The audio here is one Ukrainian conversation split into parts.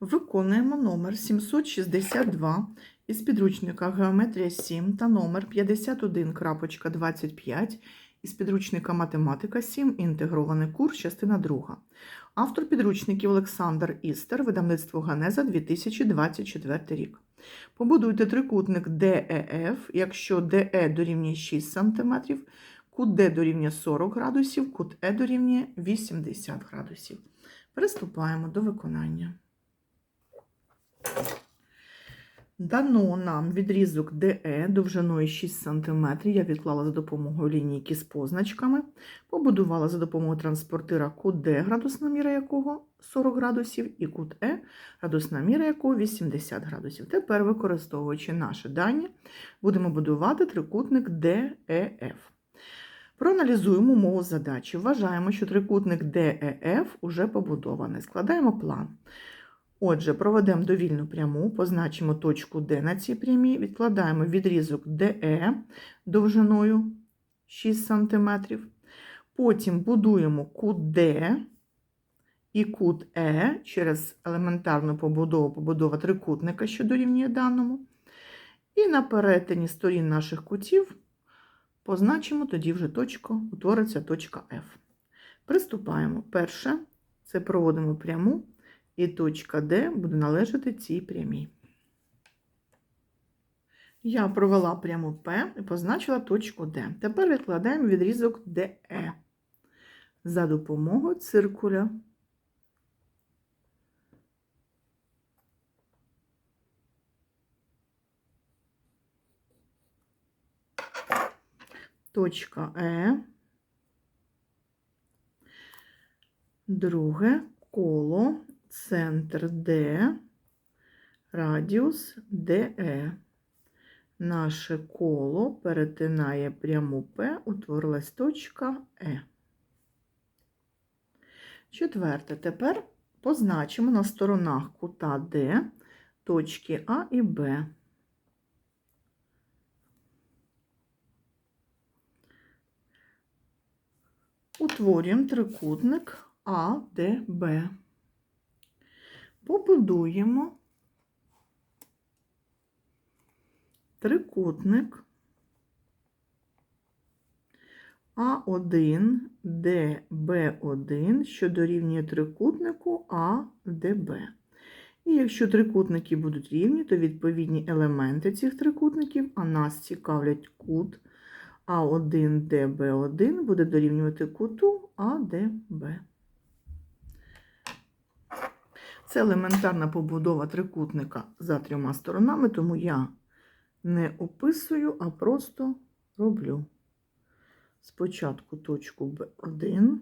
Виконуємо номер 762 із підручника Геометрія 7 та номер 51.25 із підручника Математика 7. Інтегрований курс, частина 2. Автор підручників Олександр Істер, видавництво Ганеза 2024 рік. Побудуйте трикутник DEF, якщо DE дорівнює 6 см, кут D дорівнює 40 градусів, кут E дорівнює 80 градусів. Приступаємо до виконання. Дано нам відрізок DE довжиною 6 см. Я відклала за допомогою лінійки з позначками. Побудувала за допомогою транспортира кут D, градусна міра якого 40 градусів, і кут E, градусна міра якого 80 градусів. Тепер, використовуючи наші дані, будемо будувати трикутник DEF. Проаналізуємо умову задачі. Вважаємо, що трикутник DEF уже побудований. Складаємо план. Отже, проведемо довільну пряму, позначимо точку D на цій прямій, відкладаємо відрізок DE довжиною 6 см. Потім будуємо кут D і кут E через елементарну побудову побудова трикутника, що дорівнює даному. І на перетині сторін наших кутів позначимо тоді вже точку, утвориться точка F. Приступаємо. Перше, це проводимо пряму, і точка D буде належати цій прямій. Я провела пряму P і позначила точку D. Тепер відкладаємо відрізок DE за допомогою циркуля. Точка Е. Друге коло, центр D, радіус DE. Наше коло перетинає пряму P, утворилась точка Е. Четверте. Тепер позначимо на сторонах кута D точки А і Б. Утворюємо трикутник АДБ. Побудуємо трикутник А1, ДБ1, що дорівнює трикутнику АДБ. І якщо трикутники будуть рівні, то відповідні елементи цих трикутників, а нас цікавлять кут А1, ДБ1, буде дорівнювати куту АДБ. Це елементарна побудова трикутника за трьома сторонами, тому я не описую, а просто роблю. Спочатку точку Б1.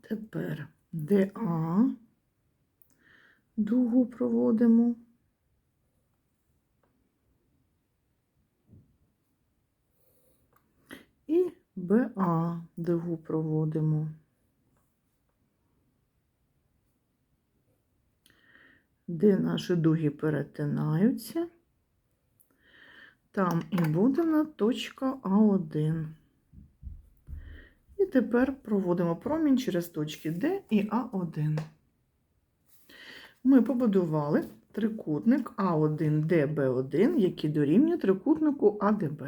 Тепер ДА дугу проводимо. І БА дугу проводимо. Де наші дуги перетинаються, там і буде на точка А1. І тепер проводимо промінь через точки Д і А1. Ми побудували трикутник А1, ДБ1, який дорівнює трикутнику АДБ.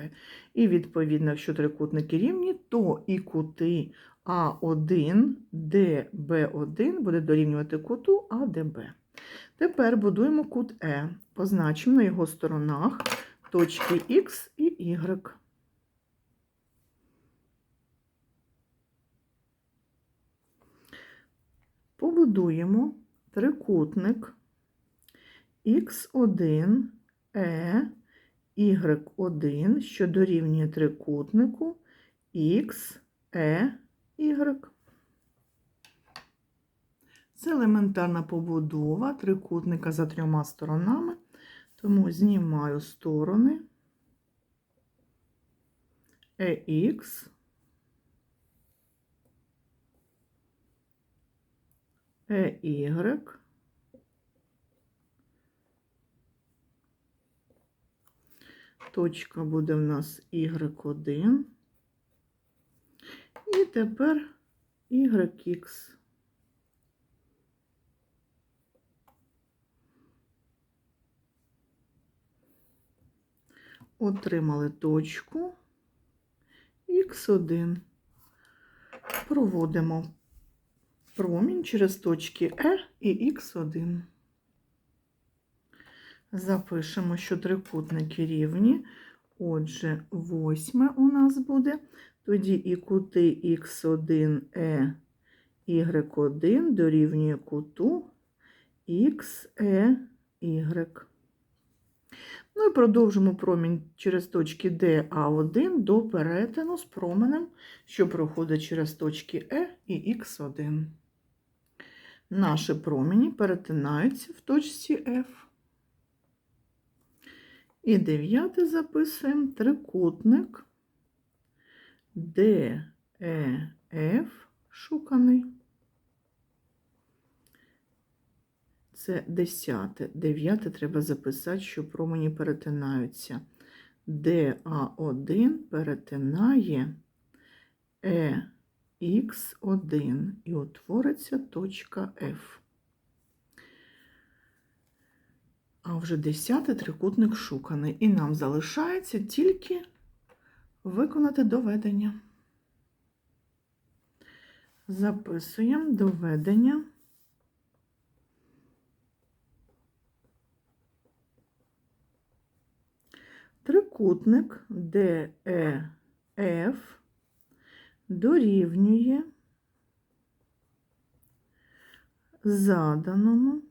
І, відповідно, якщо трикутники рівні, то і кути А1, ДБ1 буде дорівнювати куту АДБ. Тепер будуємо кут Е. Позначимо на його сторонах точки Х і Y. Побудуємо трикутник Х1, Е, Y1, що дорівнює трикутнику Х, Е, Y. Це елементарна побудова трикутника за трьома сторонами, тому знімаю сторони. EX, EY Точка буде в нас Y1. тепер YX. Отримали точку Х1. Проводимо промінь через точки Е і Х1. Запишемо, що трикутники рівні. Отже, восьме у нас буде. Тоді і кути Х1Е, Y1 дорівнює куту XEY. Ну і продовжимо промінь через точки D, А1 до перетину з променем, що проходить через точки Е і Х1. Наші промені перетинаються в точці F. І дев'яте записуємо трикутник DEF шуканий. Це десяте. Дев'яте треба записати, що промені перетинаються. ДА1 перетинає ЕХ1 і утвориться точка F. А вже десятий трикутник шуканий. І нам залишається тільки виконати доведення. Записуємо доведення. Трикутник DEF дорівнює заданому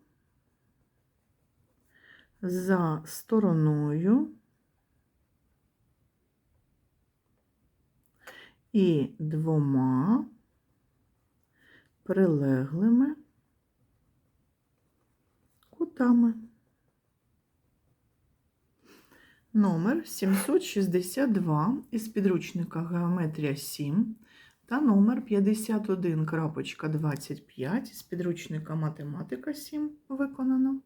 за стороною і двома прилеглими кутами. Номер 762 із підручника Геометрія 7 та номер 51.25 із підручника Математика 7 виконано.